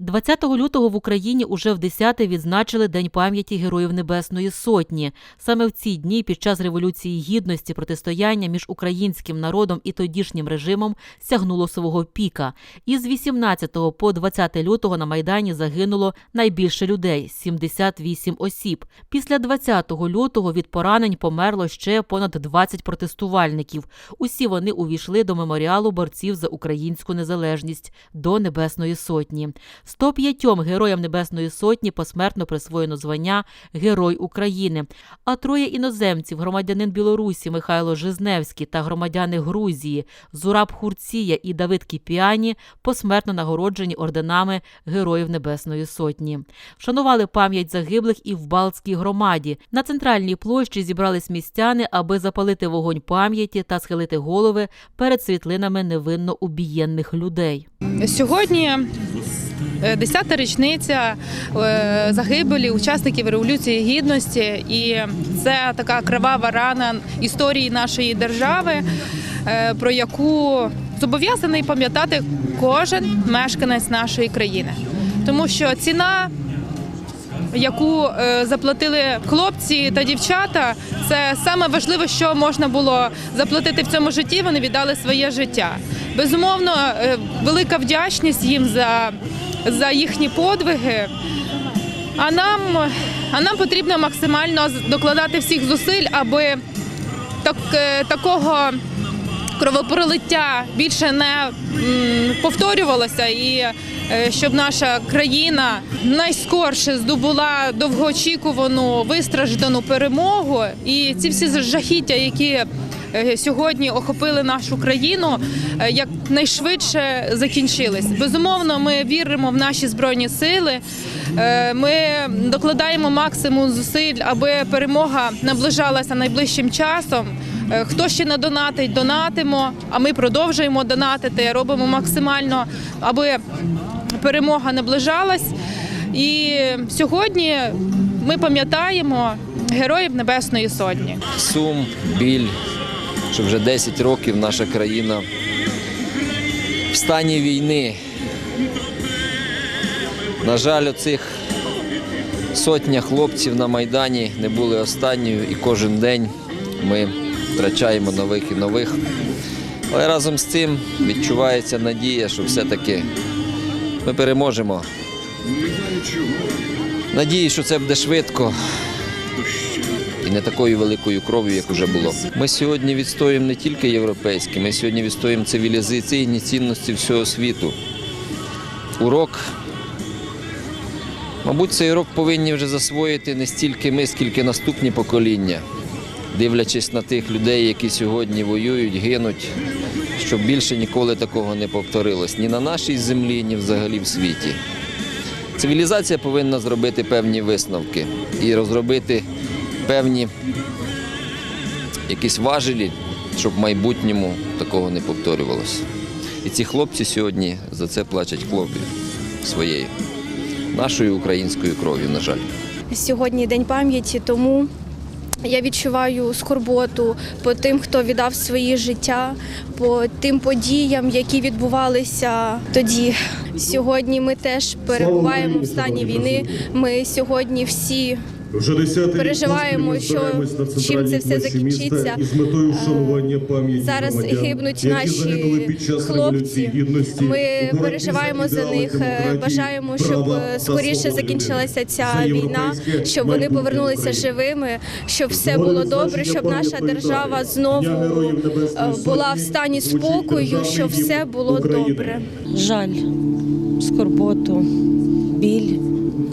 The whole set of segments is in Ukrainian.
20 лютого в Україні уже в 10-те відзначили День пам'яті Героїв Небесної Сотні. Саме в ці дні під час Революції Гідності протистояння між українським народом і тодішнім режимом сягнуло свого піка. Із 18 по 20 лютого на Майдані загинуло найбільше людей 78 осіб. Після 20 лютого від поранень померло ще понад 20 протестувальників. Усі вони увійшли до меморіалу борців за українську незалежність до Небесної Сотні. 105 героям Небесної Сотні посмертно присвоєно звання Герой України. А троє іноземців, громадянин Білорусі Михайло Жизневський та громадяни Грузії Зураб Хурція і Давид Кіпіані посмертно нагороджені орденами Героїв Небесної Сотні. Вшанували пам'ять загиблих і в Балтській громаді. На центральній площі зібрались містяни, аби запалити вогонь пам'яті та схилити голови перед світлинами невинно убієнних людей. Сьогодні 10-та річниця е, загибелі учасників Революції Гідності, і це така кривава рана історії нашої держави, е, про яку зобов'язаний пам'ятати кожен мешканець нашої країни, тому що ціна. Яку е, заплатили хлопці та дівчата, це саме важливе, що можна було заплатити в цьому житті. Вони віддали своє життя. Безумовно, е, велика вдячність їм за, за їхні подвиги. А нам, а нам потрібно максимально докладати всіх зусиль, аби так, е, такого кровопролиття більше не повторювалося, і е, щоб наша країна найскорше здобула довгоочікувану вистраждану перемогу, і ці всі жахіття, які сьогодні охопили нашу країну, е, якнайшвидше закінчились. Безумовно, ми віримо в наші збройні сили. Е, Ми докладаємо максимум зусиль, аби перемога наближалася найближчим часом. Е, Хто ще не донатить, донатимо. А ми продовжуємо донатити, робимо максимально, аби перемога наближалась. І сьогодні ми пам'ятаємо героїв Небесної Сотні. сум, біль, що вже 10 років наша країна в стані війни. На жаль, оцих сотня хлопців на Майдані не були останньою, і кожен день ми втрачаємо нових і нових. Але разом з цим відчувається надія, що все-таки ми переможемо. Надію, що це буде швидко не такою великою кров'ю, як вже було. Ми сьогодні відстоюємо не тільки європейські, ми сьогодні відстоюємо цивілізаційні цінності всього світу. Урок, мабуть, цей урок повинні вже засвоїти не стільки ми, скільки наступні покоління, дивлячись на тих людей, які сьогодні воюють, гинуть, щоб більше ніколи такого не повторилось ні на нашій землі, ні взагалі в світі. Цивілізація повинна зробити певні висновки і розробити певні якісь важелі, щоб в майбутньому такого не повторювалося. І ці хлопці сьогодні за це плачуть кров'ю своєю, нашою українською кров'ю, на жаль. Сьогодні день пам'яті, тому я відчуваю скорботу по тим, хто віддав свої життя, по тим подіям, які відбувалися тоді. Сьогодні ми теж перебуваємо в стані війни. Ми сьогодні всі Вже десятий Переживаємо, що чим це все закінчиться. із метою вшанування пам'яті зараз гибнуть наші під час хлопці. Гідності. Ми переживаємо за них, е, бажаємо, щоб е, скоріше закінчилася ця війна, щоб вони повернулися живими, щоб все було добре, щоб наша держава знову е, була в стані спокою, щоб все було добре. жаль, скорботу, біль,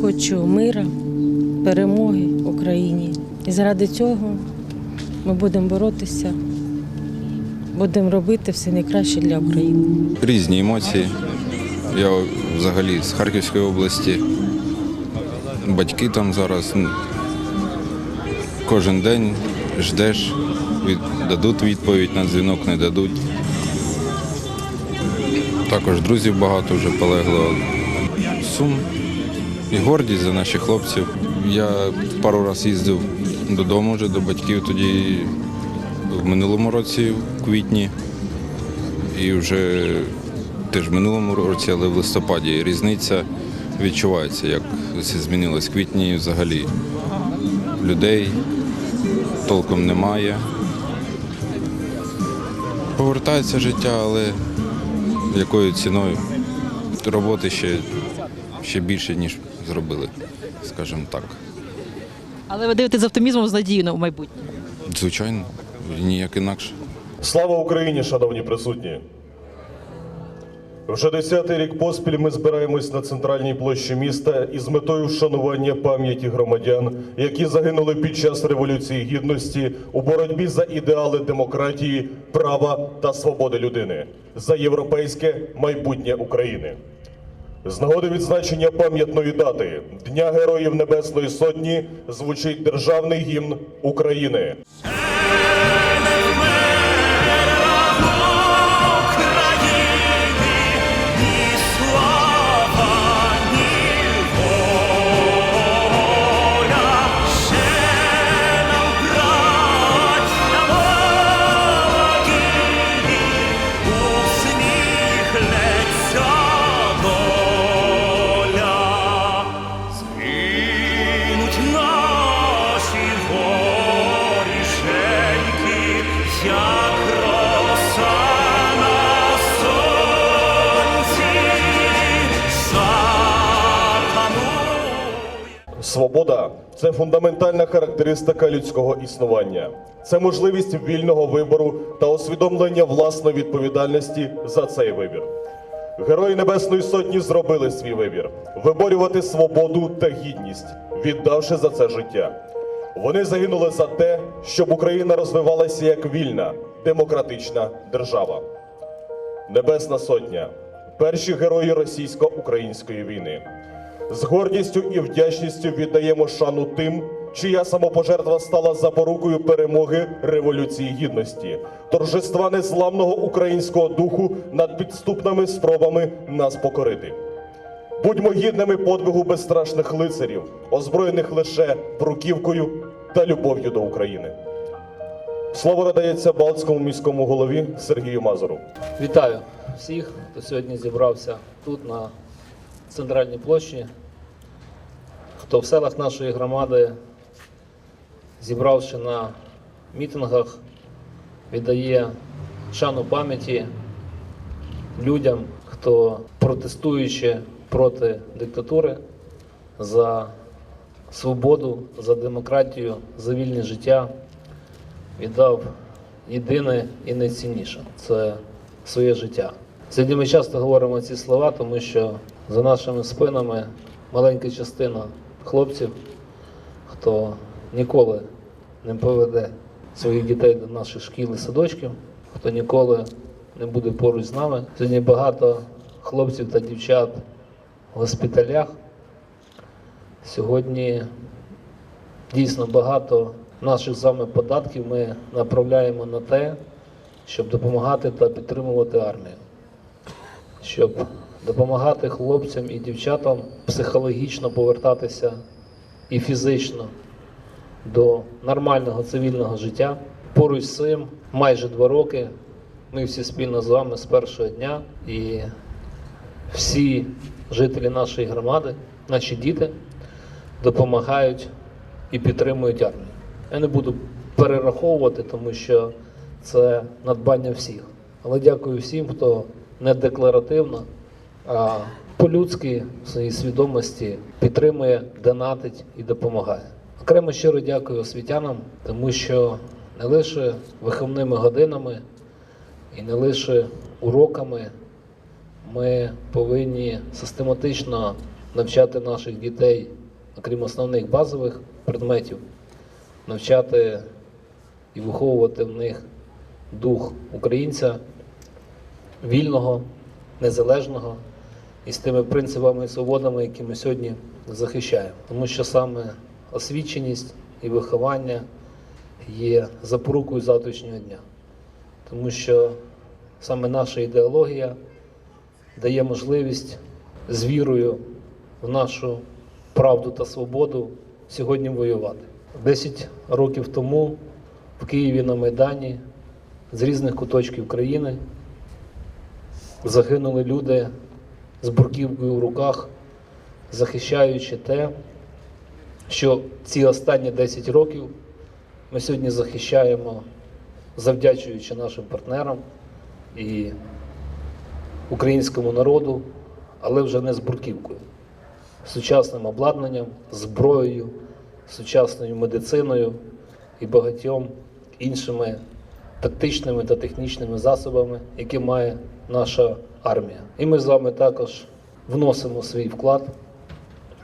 хочу мира, перемоги Україні. І заради цього ми будемо боротися, будемо робити все найкраще для України. Різні емоції. Я взагалі з Харківської області. Батьки там зараз. ну, Кожен день ждеш, від- дадуть відповідь на дзвінок, не дадуть. Також друзів багато вже полегло. Сум і гордість за наших хлопців. Я пару разів їздив додому вже до батьків тоді в минулому році, в квітні. І вже теж в минулому році, але в листопаді різниця відчувається, як все змінилось. В квітні взагалі людей толком немає. Повертається життя, але якою ціною роботи ще, ще більше, ніж зробили, скажімо так. Але ви дивитесь з оптимізмом з надією на майбутнє. Звичайно, ніяк інакше. Слава Україні, шановні присутні! Вже десятий рік поспіль ми збираємось на центральній площі міста із метою вшанування пам'яті громадян, які загинули під час революції гідності у боротьбі за ідеали демократії, права та свободи людини, за європейське майбутнє України. З нагоди відзначення пам'ятної дати Дня Героїв Небесної Сотні звучить державний гімн України. Свобода це фундаментальна характеристика людського існування. Це можливість вільного вибору та усвідомлення власної відповідальності за цей вибір. Герої Небесної Сотні зробили свій вибір виборювати свободу та гідність, віддавши за це життя. Вони загинули за те, щоб Україна розвивалася як вільна, демократична держава. Небесна Сотня перші герої російсько-української війни. З гордістю і вдячністю віддаємо шану тим, чия самопожертва стала запорукою перемоги Революції Гідності, торжества незламного українського духу над підступними спробами нас покорити. Будьмо гідними подвигу безстрашних лицарів, озброєних лише бруківкою та любов'ю до України. Слово надається Балтському міському голові Сергію Мазуру. Вітаю всіх, хто сьогодні зібрався тут на центральній площі, хто в селах нашої громади, зібравши на мітингах, віддає шану пам'яті людям, хто протестуючи проти диктатури за свободу, за демократію, за вільне життя, віддав єдине і найцінніше це своє життя. Сьогодні ми часто говоримо ці слова, тому що за нашими спинами маленька частина хлопців, хто ніколи не поведе своїх дітей до наших шкіл і садочків, хто ніколи не буде поруч з нами. Сьогодні багато хлопців та дівчат в госпіталях. Сьогодні дійсно багато наших з вами податків ми направляємо на те, щоб допомагати та підтримувати армію, щоб допомагати хлопцям і дівчатам психологічно повертатися і фізично до нормального цивільного життя. Поруч з цим майже два роки ми всі спільно з вами з першого дня і всі жителі нашої громади, наші діти допомагають і підтримують армію. Я не буду перераховувати, тому що це надбання всіх. Але дякую всім, хто не декларативно, а по-людськи в своїй свідомості підтримує, донатить і допомагає. Окремо щиро дякую освітянам, тому що не лише виховними годинами і не лише уроками ми повинні систематично навчати наших дітей, окрім основних базових предметів, навчати і виховувати в них дух українця вільного, незалежного і з тими принципами і свободами, які ми сьогодні захищаємо. Тому що саме освіченість і виховання є запорукою завтрашнього дня. Тому що саме наша ідеологія дає можливість з вірою в нашу правду та свободу сьогодні воювати. Десять років тому в Києві на Майдані з різних куточків країни загинули люди з бурківкою в руках захищаючи те, що ці останні 10 років ми сьогодні захищаємо, завдячуючи нашим партнерам і українському народу, але вже не з бурківкою, сучасним обладнанням, зброєю, сучасною медициною і багатьом іншими тактичними та технічними засобами, які має наша армія. І ми з вами також вносимо свій вклад.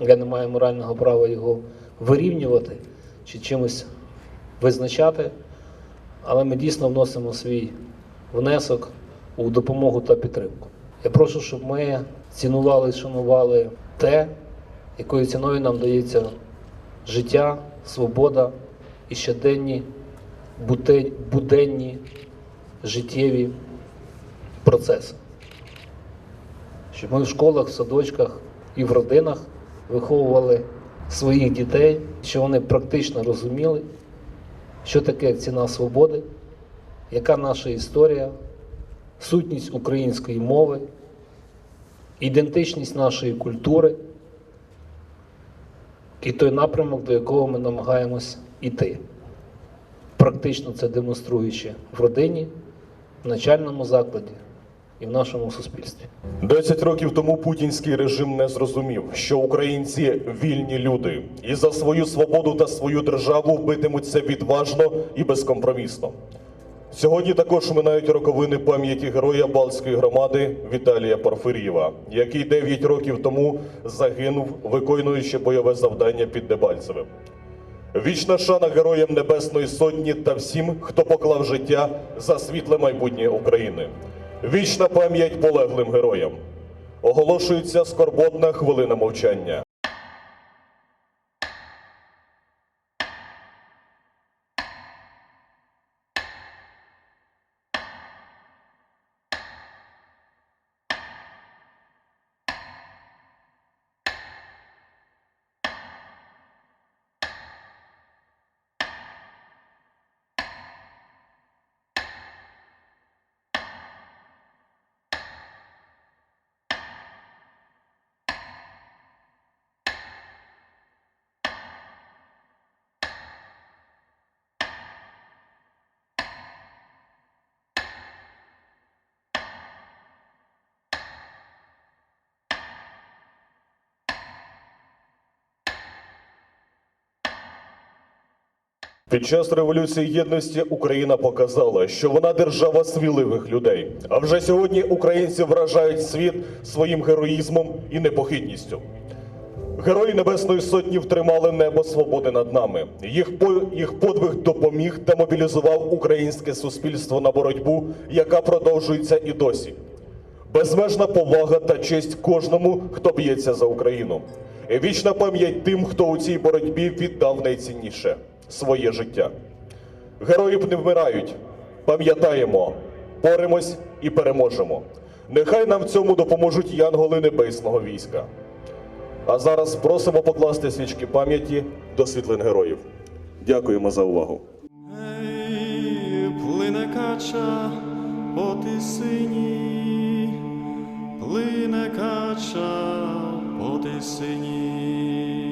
Я не маю морального права його вирівнювати чи чимось визначати, але ми дійсно вносимо свій внесок у допомогу та підтримку. Я прошу, щоб ми цінували і шанували те, якою ціною нам дається життя, свобода і щоденні буденні життєві процеси. Щоб ми в школах, в садочках і в родинах виховували своїх дітей, щоб вони практично розуміли, що таке ціна свободи, яка наша історія, сутність української мови, ідентичність нашої культури і той напрямок, до якого ми намагаємось іти. Практично це демонструючи в родині, в начальному закладі і в нашому суспільстві. Десять років тому путінський режим не зрозумів, що українці вільні люди, і за свою свободу та свою державу битимуться відважно і безкомпромісно. Сьогодні також минають роковини пам'яті героя Балтської громади Віталія Порфирєва, який 9 років тому загинув, виконуючи бойове завдання під Дебальцевим. Вічна шана героям Небесної Сотні та всім, хто поклав життя за світле майбутнє України. Вічна пам'ять полеглим героям. Оголошується скорботна хвилина мовчання. Під час революції гідності Україна показала, що вона держава сміливих людей. А вже сьогодні українці вражають світ своїм героїзмом і непохитністю. Герої Небесної Сотні втримали небо свободи над нами. Їх по їх подвиг допоміг та мобілізував українське суспільство на боротьбу, яка продовжується і досі. Безмежна повага та честь кожному, хто б'ється за Україну. І вічна пам'ять тим, хто у цій боротьбі віддав найцінніше своє життя. Герої не вмирають. Пам'ятаємо, боремось і переможемо. Нехай нам в цьому допоможуть янголи небесного війська. А зараз просимо покласти свічки пам'яті до світлин героїв. Дякуємо за увагу. Плине кача по тисині, плине кача по тисині.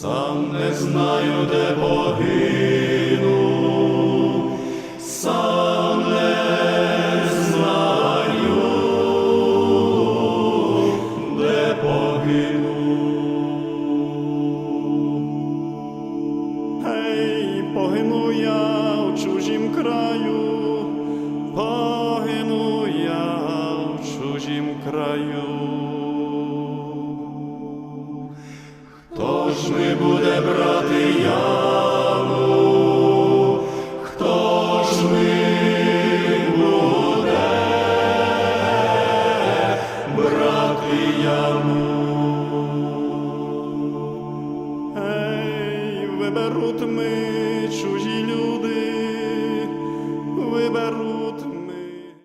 Сам не знаю, де погину, сам не знаю, де погину. Гей, погину я в чужім краю, погину я в чужім краю. Ж ми буде брати яму?